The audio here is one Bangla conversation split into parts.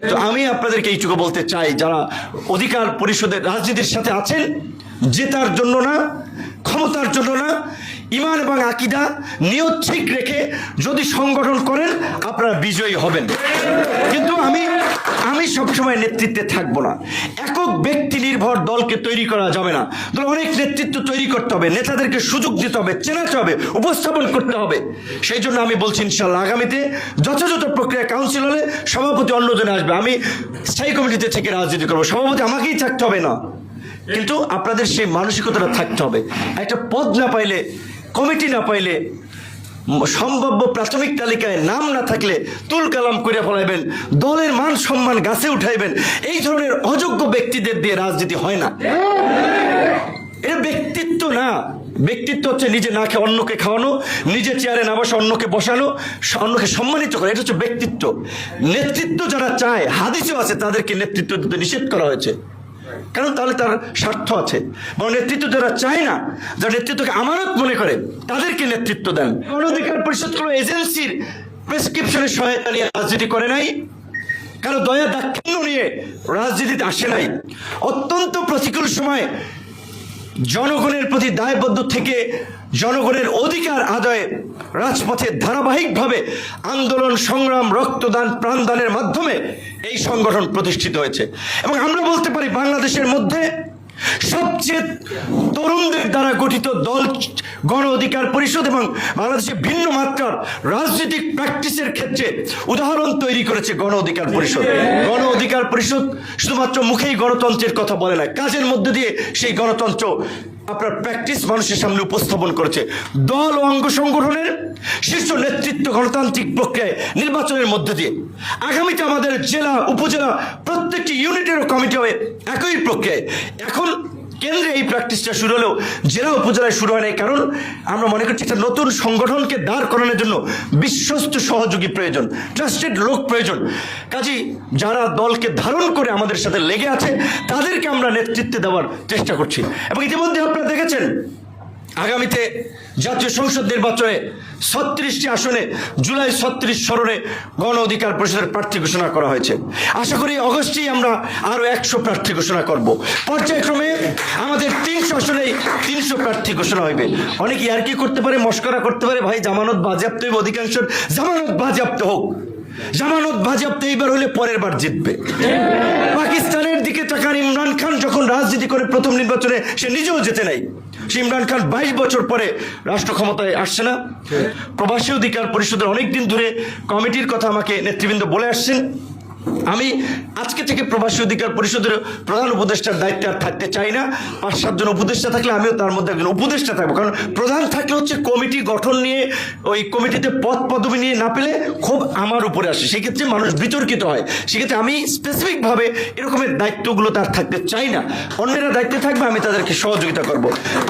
তো আমি আপনাদেরকে এইটুকু বলতে চাই, যারা অধিকার পরিষদের রাজনীতির সাথে আছেন, জেতার জন্য না, ক্ষমতার জন্য না, ইমান এবং আকিদা নিয়ত ঠিক রেখে যদি সংগঠন করেন, আপনারা বিজয়ী হবেন। কিন্তু আমি আমি সবসময় নেতৃত্বে থাকব না। একক ব্যক্তি নির্ভর দলকে তৈরি করা যাবে না। দল অনেক নেতৃত্ব তৈরি করতে হবে, নেতাদেরকে সুযোগ দিতে হবে, চেনাতে হবে, উপস্থাপন করতে হবে। সেই জন্য আমি বলছি ইনশাল্লাহ আগামীতে যথাযথ প্রক্রিয়া কাউন্সিল হলে সভাপতি অন্যজনে আসবে। আমি স্থায়ী কমিটিতে থেকে রাজনীতি করব। সভাপতি আমাকেই থাকতে হবে না। কিন্তু আপনাদের সেই মানসিকতাটা থাকতে হবে। একটা পদ না পাইলে, কমিটি না পাইলে সম্ভাব্য প্রাথমিক তালিকায় নাম না থাকলে তুল কালাম করে ফলাইবেন, দলের মান সম্মান গাছে উঠাইবেন। এই ধরনের অযোগ্য ব্যক্তিদের দিয়ে রাজনীতি হয় না। এটা ব্যক্তিত্ব না। ব্যক্তিত্ব হচ্ছে নিজে না খেয়ে অন্যকে খাওয়ানো নিজে চেয়ারে না বসে অন্যকে বসানো অন্যকে সম্মানিত করা, এটা হচ্ছে ব্যক্তিত্ব। নেতৃত্ব যারা চায়, হাদিসও আছে তাদেরকে নেতৃত্ব দিতে নিষেধ করা হয়েছে। কারণ তাহলে তার স্বার্থ আছে। বরং নেতৃত্ব যারা চায় না, যারা নেতৃত্বকে আমানত মনে করে, তাদেরকে নেতৃত্ব দেন। অনধিকার পরিষদ, কোনো এজেন্সির প্রেসক্রিপশনের সহায়তা নিয়ে রাজনীতি করে নাই। কারও দয়া দাক্ষিণ্য নিয়ে রাজনীতিতে আসে নাই। অত্যন্ত প্রতিকূল সময় জনগণের প্রতি দায়বদ্ধ থেকে জনগণের অধিকার আদায়ে রাজপথে ধারাবাহিকভাবে আন্দোলন, সংগ্রাম, রক্তদান, প্রাণদানের মাধ্যমে এই সংগঠন প্রতিষ্ঠিত হয়েছে। এবং আমরা বলতে পারি, বাংলাদেশের মধ্যে সবচেয়ে তরুণদের দ্বারা গঠিত দল গণ অধিকার পরিষদ এবং বাংলাদেশে ভিন্ন মাত্রার রাজনৈতিক প্র্যাকটিসের ক্ষেত্রে উদাহরণ তৈরি করেছে গণ অধিকার পরিষদ। গণ অধিকার পরিষদ শুধুমাত্র মুখেই গণতন্ত্রের কথা বলে না, কাজের মধ্যে দিয়ে সেই গণতন্ত্র আপনার প্র্যাকটিস মানুষের সামনে উপস্থাপন করেছে। দল ও অঙ্গ সংগঠনের শীর্ষ নেতৃত্ব গণতান্ত্রিক প্রক্রিয়ায় নির্বাচনের মধ্যে দিয়ে। আগামীতে আমাদের জেলা, উপজেলা প্রত্যেকটি ইউনিটেরও কমিটি হবে একই প্রক্রিয়ায়। এখন কেন্দ্রে এই প্র্যাকটিসটা শুরু হলেও জেলা উপজেলায় শুরু হয় নাই। কারণ আমরা মনে করছি একটা নতুন সংগঠনকে দাঁড় করানোর জন্য বিশ্বস্ত সহযোগী প্রয়োজন ট্রাস্টেড লোক প্রয়োজন। কাজে যারা দলকে ধারণ করে আমাদের সাথে লেগে আছে, তাদেরকে আমরা নেতৃত্বে দেওয়ার চেষ্টা করছি। এবং ইতিমধ্যে আপনারা দেখেছেন আগামীতে জাতীয় সংসদ নির্বাচনে ছত্রিশটি আসনে জুলাই ছত্রিশ স্মরণে গণ অধিকার পরিষদের প্রার্থী ঘোষণা করা হয়েছে। আশা করি অগস্টেই আমরা আরও একশো প্রার্থী ঘোষণা করব। পর্যায়ক্রমে আমাদের তিনশো আসনেই তিনশো প্রার্থী ঘোষণা হইবে। অনেকে আর কি করতে পারে? মস্করা করতে পারে? ভাই, জামানত বাজেয়াপ্ত হইবে অধিকাংশ। জামানত বাজেয়াপ্ত হোক। জামানত বাজেয়াপ্ত এইবার হলে পরের বার জিতবে। পাকিস্তানের দিকে তাকান ইমরান খান যখন রাজনীতি করে প্রথম নির্বাচনে, সে নিজেও যেতে নাই। ইমরান খান বাইশ বছর পরে রাষ্ট্র ক্ষমতায় আসছে না। প্রবাসী অধিকার পরিষদের অনেক দিন ধরে কমিটির কথা আমাকে নেতৃবৃন্দ বলে আসছেন। আমি আজকে থেকে প্রবাসী অধিকার পরিষদের প্রধান উপদেষ্টার দায়িত্বে আর থাকতে চাই না। পাঁচ সাতজন উপদেষ্টা থাকলে আমিও তার মধ্যে একজন উপদেষ্টা থাকব। কারণ প্রধান থাকলে হচ্ছে কমিটি গঠন নিয়ে, ওই কমিটিতে পদ পদবি নিয়ে না পেলে খুব আমার উপরে আসে। সেক্ষেত্রে মানুষ বিতর্কিত হয়। সেক্ষেত্রে আমি স্পেসিফিকভাবে এরকমের দায়িত্বগুলো তার থাকতে চাই না। অন্যেরা দায়িত্বে থাকবে, আমি তাদেরকে সহযোগিতা করব।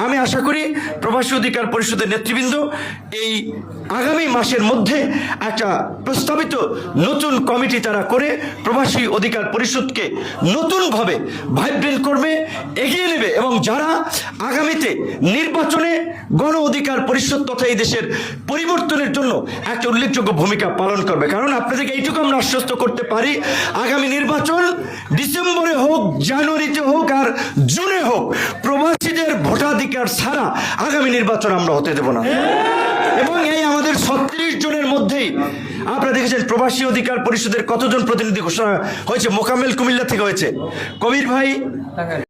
আমি আশা করি প্রবাসী অধিকার পরিষদের নেতৃবৃন্দ এই আগামী মাসের মধ্যে একটা প্রস্তাবিত নতুন কমিটি তারা করে প্রবাসী অধিকার পরিষদকে নতুনভাবে ভাইব্রেন্ট করবে, এগিয়ে নেবে এবং যারা আগামীতে নির্বাচনে গণ অধিকার পরিষদ তথা এই দেশের পরিবর্তনের জন্য একটা উল্লেখযোগ্য ভূমিকা পালন করবে। কারণ আপনাদেরকে এইটুকু আমরা আশ্বস্ত করতে পারি, আগামী নির্বাচন ডিসেম্বরে হোক, জানুয়ারিতে হোক আর জুনে হোক, প্রবাসীদের ভোটাধিকার ছাড়া আগামী নির্বাচন আমরা হতে দেব না। এবং এই আমাদের ছত্রিশ জনের মধ্যেই আপনারা দেখেছেন প্রবাসী অধিকার পরিষদের কতজন প্রতিনিধি ঘোষণা হয়েছে? মোকামেল কুমিল্লা থেকে হয়েছে। কবির ভাই